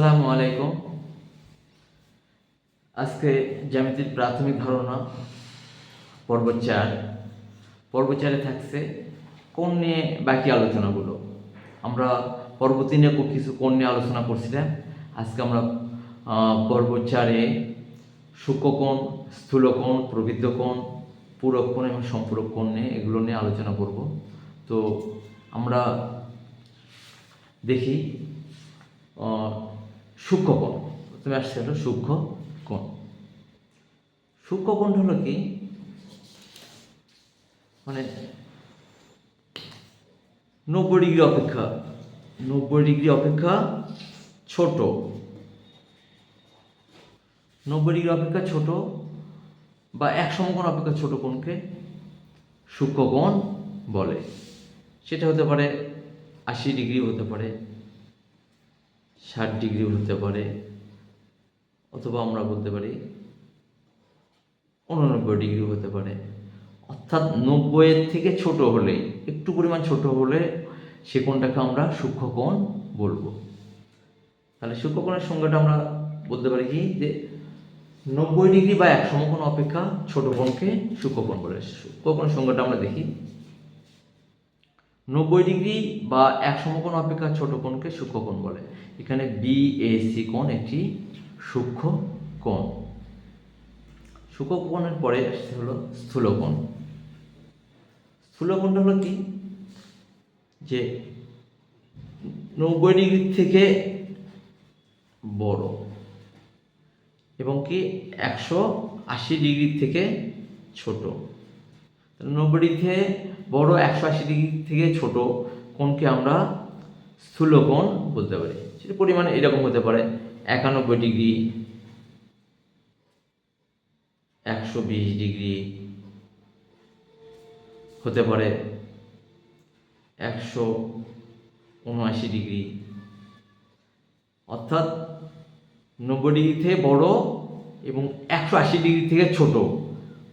আসসালামু আলাইকুম। আজকে জ্যামিতির প্রাথমিক ধারণা, পর্ব চার। পর্ব চারে থাকছে কোন নিয়ে বাকি আলোচনাগুলো। আমরা পর্ব তিনে কিছু কোন নিয়ে আলোচনা করছিলাম। আজকে আমরা পর্ব চারে সূক্ষ্মকোণ স্থূলকোণ প্রবৃদ্ধ কোণ পূরক কোণ এবং সম্পূরক কোণ নিয়ে এগুলো নিয়ে আলোচনা করব। তো আমরা দেখি আহ, সূক্ষ্মকোণ। প্রথমে আসছে হলো সূক্ষ্ম কোণ সূক্ষ্ম কোণ হলো কি? মানে নব্বই ডিগ্রি অপেক্ষা নব্বই ডিগ্রি অপেক্ষা ছোট। নব্বই ডিগ্রি অপেক্ষা ছোট বা এক সমকোণ অপেক্ষা ছোট কোণকে সূক্ষ্মকোণ বলে। সেটা হতে পারে আশি ডিগ্রি হতে পারে ষাট ডিগ্রি হতে পারে, অথবা আমরা বলতে পারি উননব্বই ডিগ্রি হতে পারে। অর্থাৎ নব্বইয়ের থেকে ছোট হলে, একটু পরিমাণ ছোট হলে সে কোণটাকে আমরা সূক্ষ্মকোণ বলব। তাহলে সূক্ষ্মকোণের সংজ্ঞাটা আমরা বলতে পারি কি যে নব্বই ডিগ্রি বা এক সমকোণ অপেক্ষা ছোট কোণকে সূক্ষ্মকোণ বলে। সূক্ষ্মকোণের সংজ্ঞাটা আমরা দেখি। নব্বই ডিগ্রি বা সমকোণ অপেক্ষা ছোট কোণকে সূক্ষ্মকোণ বলে। এখানে বি এ সি কোণ একটি সূক্ষ্ম কোণ। সূক্ষ্মকোণের পরে আসছে হলো স্থূলকোণ স্থূলকোণটা হলো কি? যে নব্বই ডিগ্রি থেকে বড় এবং কি একশো আশি ডিগ্রি থেকে ছোট। নব্বই ডিগ্রি বড় একশো আশি ডিগ্রি থেকে ছোট কোণকে আমরা স্থূলকোণ বলতে পারি। সেটা পরিমাণে এরকম হতে পারে। একানব্বই ডিগ্রি, একশো বিশ ডিগ্রি হতে পারে। একশো উনআশি ডিগ্রি। অর্থাৎ নব্বই ডিগ্রি থেকে বড় এবং একশো আশি ডিগ্রি থেকে ছোট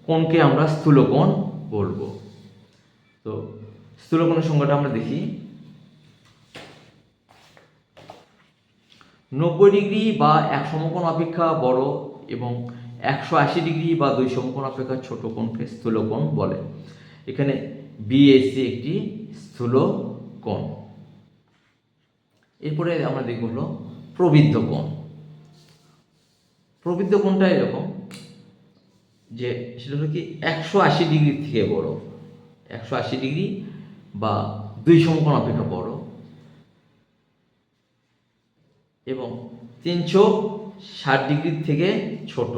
কোণকে আমরা স্থূলকোণ বলব। তো স্থূলকোণের সংজ্ঞাটা আমরা দেখি। নব্বই ডিগ্রি বা এক সমকোণ অপেক্ষা বড় এবং একশো আশি ডিগ্রি বা দুই সমকোণ অপেক্ষা ছোট কোণকে স্থূলকোণ বলে। এখানে বিএসসি একটি স্থূল কোণ এরপরে আমরা দেখব হলো প্রবৃদ্ধ কোণ প্রবৃদ্ধ কোণটা এরকম। যে সেটা হলো কি একশো আশি ডিগ্রির থেকে বড়। একশো আশি ডিগ্রি বা দুই সমকোণ অপেক্ষা বড়। এবং তিনশো ষাট ডিগ্রির থেকে ছোট।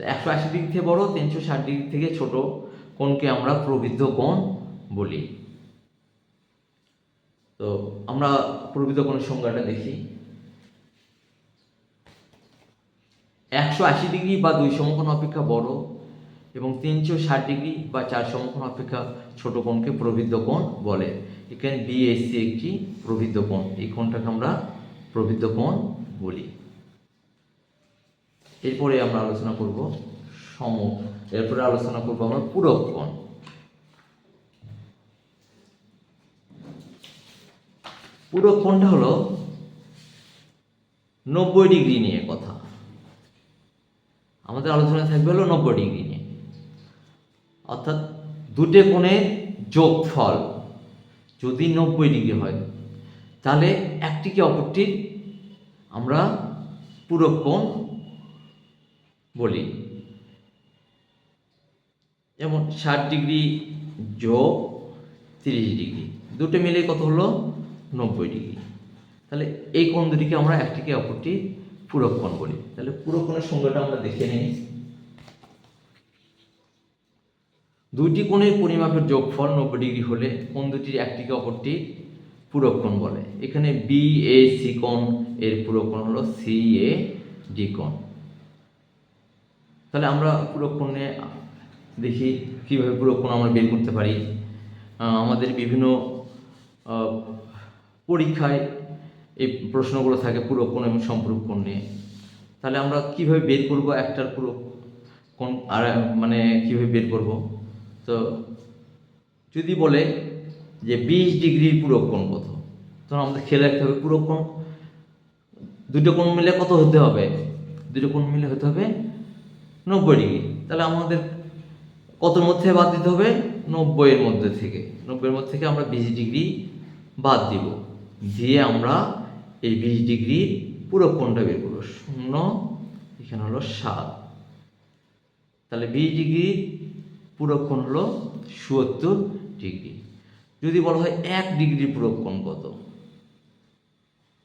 একশো আশি ডিগ্রি থেকে বড়, তিনশো ষাট ডিগ্রি থেকে ছোট কোণকে আমরা প্রবৃদ্ধ কোণ বলি। তো আমরা প্রবৃদ্ধ কোণের সংজ্ঞাটা দেখি। একশো আশি ডিগ্রি বা দুই সমকোণ অপেক্ষা বড় এবং তিনশো ষাট ডিগ্রি বা চার সমকোণ অপেক্ষা ছোট কোণকে প্রবৃদ্ধ কোণ বলে। এখানে বিএসসি একটি প্রবৃদ্ধ কোণ। এই কোণটাকে আমরা প্রবৃদ্ধ কোণ বলি। এরপরে আমরা আলোচনা করব সম, এরপরে আলোচনা করব আমরা পূরক কোণ। পূরক কোণটা হলো নব্বই ডিগ্রি নিয়ে কথা। আমাদের আলোচনা থাকবে হলো নব্বই ডিগ্রি নিয়ে। অর্থাৎ দুটো কোণের যোগফল যদি নব্বই ডিগ্রি হয়, তাহলে একটিকে অপরটির আমরা পূরক কোণ বলি। যেমন ষাট ডিগ্রি যোগ তিরিশ ডিগ্রি, দুটো মিলে কত হলো? নব্বই ডিগ্রি। তাহলে এই কোণ দুটিকে আমরা একটিকে অপরটি পূরক কোণ বলি তাহলে পূরক কোণের সংজ্ঞাটা আমরা দেখে নিই। দুইটি কোণের পরিমাপের যোগফল নব্বই ডিগ্রি হলে কোন দুটির একটিকে অপরটি পূরক কোণ বলে। এখানে বি এ সি কোণ, এর পূরক কোণ হলো সি এ ডি কোণ। তাহলে আমরা পূরক কোণে দেখি কীভাবে পূরক কোণ আমরা বের করতে পারি। আমাদের বিভিন্ন পরীক্ষায় এই প্রশ্নগুলো থাকে পুরো কোণ এবং সম্পূরক কোণ নিয়ে। তাহলে আমরা কীভাবে বের করব একটার পুরো কোন আর মানে কীভাবে বের করব? তো যদি বলে যে বিশ ডিগ্রির পূরক কোণ কত? তখন আমাদের খেয়াল রাখতে হবে পুরো কোণ। দুটো কোণ মিলে কত হতে হবে? দুটো কোণ মিলে হতে হবে নব্বই ডিগ্রি। তাহলে আমাদের কতর মধ্যে বাদ দিতে হবে? নব্বইয়ের মধ্যে থেকে। নব্বইয়ের মধ্যে থেকে আমরা বিশ ডিগ্রি বাদ দিব। দিয়ে আমরা এই বিশ ডিগ্রি পুরো কোণটা বের করব। শূন্য, এখানে হলো সাত। তাহলে বিশ ডিগ্রির পুরো কোণ হলো চুয়াত্তর ডিগ্রি। যদি বলা হয় এক ডিগ্রি পুরো কোণ কত?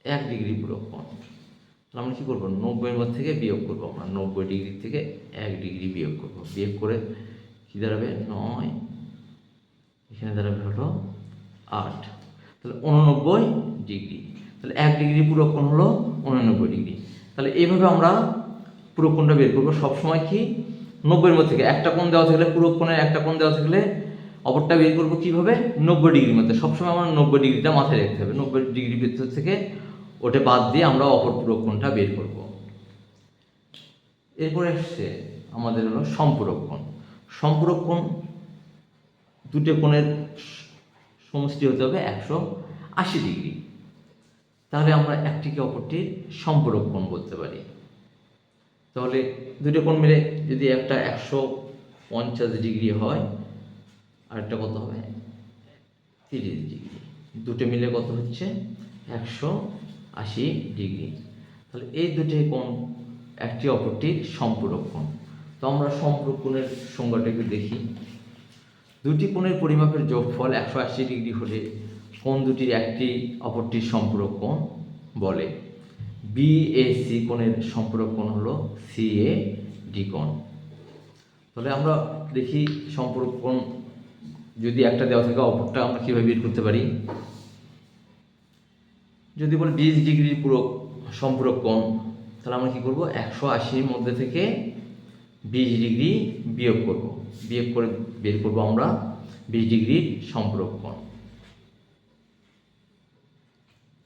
এক ডিগ্রি পুরো কোণ। তাহলে আমরা কী করব? নব্বই মধ্যে থেকে বিয়োগ করব আমরা। নব্বই ডিগ্রি থেকে এক ডিগ্রি বিয়োগ করব। বিয়োগ করে কী দাঁড়াবে? নয়। এখানে দাঁড়াবে হলো আট। তাহলে উননব্বই ডিগ্রি তাহলে এক ডিগ্রি পুরো হলো উননব্বই ডিগ্রি তাহলে এইভাবে আমরা পুরো বের করব। সবসময় কি? নব্বইয়ের মধ্যে থেকে। একটা কোণ দেওয়া থাকলে পুরো একটা কোণ দেওয়া থাকলে অপরটা বের করব কীভাবে? নব্বই ডিগ্রির মধ্যে। সবসময় আমার নব্বই ডিগ্রিটা মাথায় রাখতে হবে। নব্বই ডিগ্রির ভিতর থেকে ওটা বাদ দিয়ে আমরা অপর পুরো কোণটা বের করব। এরপরে আসছে আমাদের হলো সম্পূরক কোণ। দুটো কোণের সমষ্টি হতে হবে একশো আশি ডিগ্রি তাহলে আমরা একটিকে অপরটির সম্পূরক কোণ বলতে পারি। তাহলে দুটো কোণ মিলে যদি একটা একশো পঞ্চাশ ডিগ্রি হয় আর একটা কত হবে? তিরিশ ডিগ্রি। দুটো মিলে কত হচ্ছে? একশো আশি ডিগ্রি। তাহলে এই দুটি কোণ একটি অপরটির সম্পূরক কোণ তো আমরা সম্পূরক কোণের সংজ্ঞাটা একটু দেখি। দুটি কোণের পরিমাপের যোগফল একশো আশি ডিগ্রি হলে কোণ দুটির একটি অপরটির সম্পূরক কোণ বলে? বিএসি কোণের সম্পূরক কোণ হলো সিএ ডি কোণ। তাহলে আমরা দেখি সম্পূরক কোণ যদি একটা দেওয়া থাকে, অপরটা আমরা কীভাবে বের করতে পারি? যদি বলি বিশ ডিগ্রির পুরো সম্পূরক কোণ, তাহলে আমরা কী করব? একশো আশির মধ্যে থেকে বিশ ডিগ্রি বিয়োগ করব। বিয়োগ করে বের করব আমরা বিশ ডিগ্রির সম্পূরক কোণ।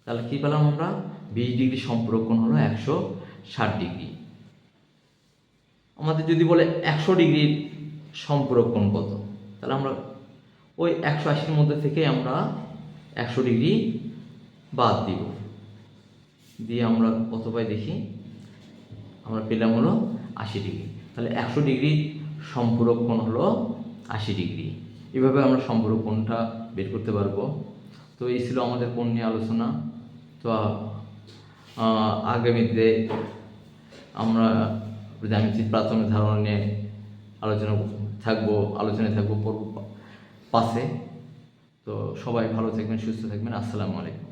তাহলে কী পেলাম আমরা? বিশ ডিগ্রি সম্পূরক কোণ হলো একশো ষাট ডিগ্রি। আমাদের যদি বলে একশো ডিগ্রির সম্পূরক কোণ কত? তাহলে আমরা ওই একশো আশির মধ্যে থেকে আমরা একশো ডিগ্রি বাদ দিব। দিয়ে আমরা কত পাই দেখি? আমরা পেলাম হলো আশি ডিগ্রি। তাহলে একশো ডিগ্রি সম্পূরক কোণ হলো আশি ডিগ্রি। এভাবে আমরা সম্পূরক কোণটা বের করতে পারব। তো এই ছিল আমাদের পণ্য নিয়ে আলোচনা। তো আগামীতে আমরা জ্যামিতির প্রাথমিক ধারণা নিয়ে আলোচনা থাকব, আলোচনায় থাকব পাশে। তো সবাই ভালো থাকবেন, সুস্থ থাকবেন। আসসালামু আলাইকুম।